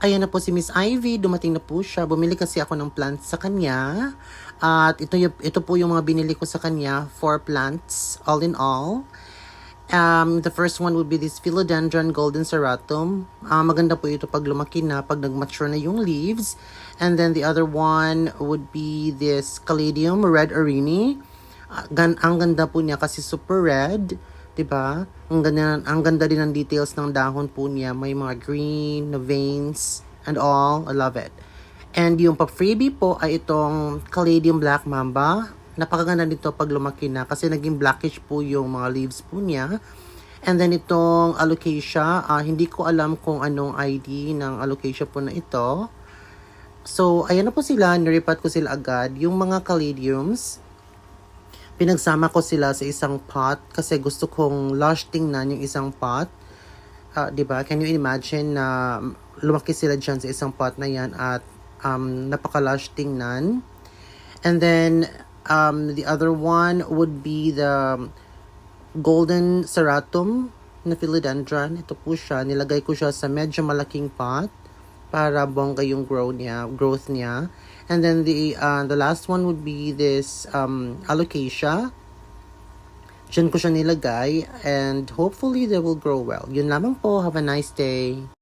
Ayan na po si Miss Ivy, dumating na po siya. Bumili kasi ako ng plants sa kanya. At ito, ito po yung mga binili ko sa kanya, four plants, all in all. Um, the first one would be this Philodendron Golden Serratum. Ah, maganda po ito pag lumaki na, pag nag-mature na yung leaves. And then the other one would be this Caladium Red Arini. Ah, gan ang ganda po niya kasi super red. 'Di ba? Ang ganda, ang ganda din ng details ng dahon po niya. May mga green na veins and all. I love it. And yung pa-freebie po ay itong Caladium Black Mamba. Napakaganda nito pag lumaki na kasi naging blackish po yung mga leaves po niya. And then itong alocasia, ah, hindi ko alam kung anong ID ng alocasia po na ito. So, ayan na po sila. Niripat ko sila agad. Yung mga caladiums, pinagsama ko sila sa isang pot kasi gusto kong lush tingnan yung isang pot. 'di ba? Can you imagine na lumaki sila diyan sa isang pot na 'yan at um napaka-lush tingnan. And then um the other one would be the golden serratum na philodendron. Ito po siya. Nilagay ko siya sa medyo malaking pot para bongga yung grow niya, growth niya. And then the uh, the last one would be this um, alocasia. Diyan ko siya nilagay and hopefully they will grow well. Yun lamang po. Have a nice day.